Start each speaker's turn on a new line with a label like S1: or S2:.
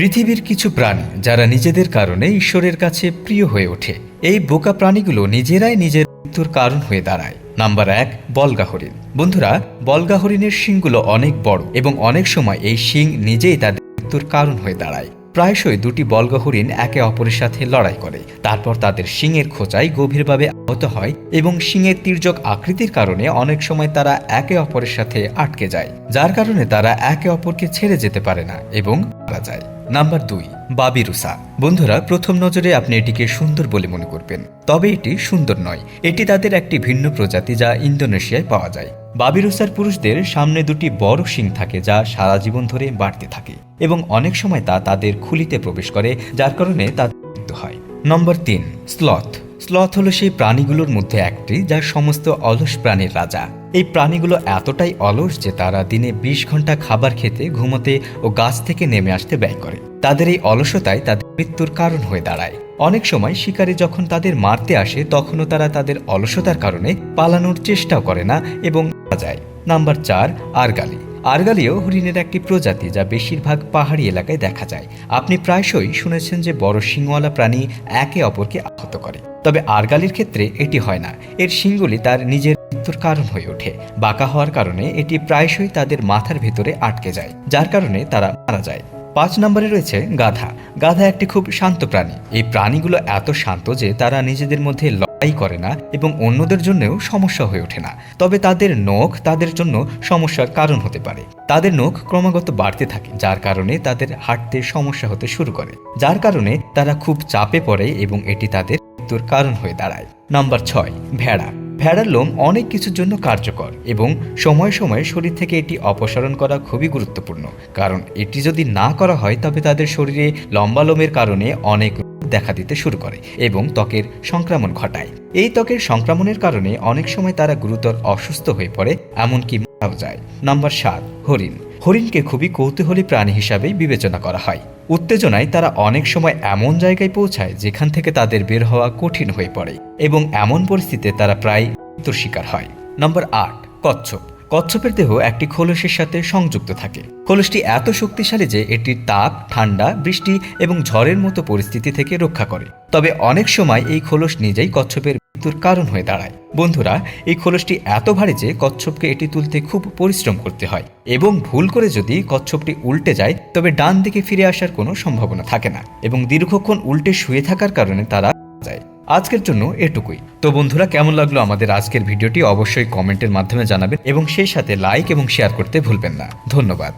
S1: পৃথিবীর কিছু প্রাণী যারা নিজেদের কারণে ঈশ্বরের কাছে প্রিয় হয়ে ওঠে। এই বোকা প্রাণীগুলো নিজেরাই নিজের মৃত্যুর কারণ হয়ে দাঁড়ায়। নাম্বার এক, বলগা হরিণ। বন্ধুরা, বলগা হরিণের শিংগুলো অনেক বড় এবং অনেক সময় এই শিং নিজেই তাদের মৃত্যুর কারণ হয়ে দাঁড়ায়। প্রায়শই দুটি বলগা হরিণ একে অপরের সাথে লড়াই করে। তারপর তাদের শিংয়ের খোঁচায় গভীরভাবে আহত হয় এবং শিংয়ের তীর্যক আকৃতির কারণে অনেক সময় তারা একে অপরের সাথে আটকে যায়। যার কারণে তারা একে অপরকে ছেড়ে যেতে পারে না এবং মারা যায়। নাম্বার দুই বাবিরুসা বন্ধুরা, প্রথম নজরে আপনি এটিকে সুন্দর বলে মনে করবেন। তবে এটি সুন্দর নয়। এটি তাদের একটি ভিন্ন প্রজাতি যা ইন্দোনেশিয়ায় পাওয়া যায়। বাবিরুসার পুরুষদের সামনে দুটি বড় শিং থাকে যা সারা জীবন ধরে বাড়তে থাকে এবং অনেক সময় তা তাদের খুলিতে প্রবেশ করে, যার কারণে তাদের মৃত্যু হয়। নম্বর তিন, স্লথ। স্লথ হলো সেই প্রাণীগুলোর মধ্যে একটি যা সমস্ত অলস প্রাণীর রাজা। এই প্রাণীগুলো এতটাই অলস যে তারা দিনে বিশ ঘণ্টা খাবার খেতে, ঘুমোতে ও গাছ থেকে নেমে আসতে ব্যয় করে। তাদের এই অলসতায় তাদের মৃত্যুর কারণ হয়ে দাঁড়ায়। অনেক সময় শিকারী যখন তাদের মারতে আসে, তখনও তারা তাদের অলসতার কারণে পালানোর চেষ্টাও করে না এবং যায়। নাম্বার চার, আরগালি। আরগালিও হরিণের একটি প্রজাতি যা বেশিরভাগ পাহাড়ি এলাকায় দেখা যায়। আপনি প্রায়শই শুনেছেন যে বড় শিংওয়ালা প্রাণী একে অপরকে আহত করে। তবে আরগালির ক্ষেত্রে এটি হয় না। এর শিংগুলি তার নিজের মৃত্যুর কারণ হয়ে ওঠে। বাঁকা হওয়ার কারণে এটি প্রায়শই তাদের মাথার ভেতরে আটকে যায়, যার কারণে তারা মারা যায়। পাঁচ নম্বরে রয়েছে গাধা। গাধা একটি খুব শান্ত প্রাণী। এই প্রাণীগুলো এত শান্ত যে তারা নিজেদের মধ্যে লড়াই করে না এবং অন্যদের জন্যও সমস্যা হয়ে ওঠে না। তবে তাদের নখ তাদের জন্য সমস্যার কারণ হতে পারে। তাদের নখ ক্রমাগত বাড়তে থাকে, যার কারণে তাদের হাঁটতে সমস্যা হতে শুরু করে, যার কারণে তারা খুব চাপে পড়ে এবং এটি তাদের মৃত্যুর কারণ হয়ে দাঁড়ায়। নাম্বার ছয়, ভেড়া। ভেড়ার লোম অনেক কিছুর জন্য কার্যকর এবং সময় সময়ে শরীর থেকে এটি অপসারণ করা খুবই গুরুত্বপূর্ণ। কারণ এটি যদি না করা হয়, তবে তাদের শরীরে লম্বা লোমের কারণে অনেক দেখা দিতে শুরু করে এবং ত্বকের সংক্রমণ ঘটায়। এই ত্বকের সংক্রমণের কারণে অনেক সময় তারা গুরুতর অসুস্থ হয়ে পড়ে, এমনকি মারাও যায়। নম্বর সাত, হরিণ। হরিণকে খুবই কৌতূহলী প্রাণী হিসাবেই বিবেচনা করা হয়। উত্তেজনায় তারা অনেক সময় এমন জায়গায় পৌঁছায় যেখান থেকে তাদের বের হওয়া কঠিন হয়ে পড়ে এবং এমন পরিস্থিতিতে তারা প্রায় মৃত্যুর শিকার হয়। নম্বর আট, কচ্ছপ। কচ্ছপের দেহ একটি খোলসের সাথে সংযুক্ত থাকে। খোলসটি এত শক্তিশালী যে এটি তাপ, ঠান্ডা, বৃষ্টি এবং ঝড়ের মতো পরিস্থিতি থেকে রক্ষা করে। তবে অনেক সময় এই খোলস নিজেই কচ্ছপের মৃত্যুর কারণ হয়ে দাঁড়ায়। বন্ধুরা, এই খোলসটি এত ভারী যে কচ্ছপকে এটি তুলতে খুব পরিশ্রম করতে হয় এবং ভুল করে যদি কচ্ছপটি উল্টে যায়, তবে ডান দিকে ফিরে আসার কোনো সম্ভাবনা থাকে না এবং দীর্ঘক্ষণ উল্টে শুয়ে থাকার কারণে তারা যায়। আজকের জন্য এটুকুই। তো বন্ধুরা, কেমন লাগল আমাদের আজকের ভিডিওটি অবশ্যই কমেন্টের মাধ্যমে জানাবেন এবং সেই সাথে লাইক এবং শেয়ার করতে ভুলবেন না। ধন্যবাদ।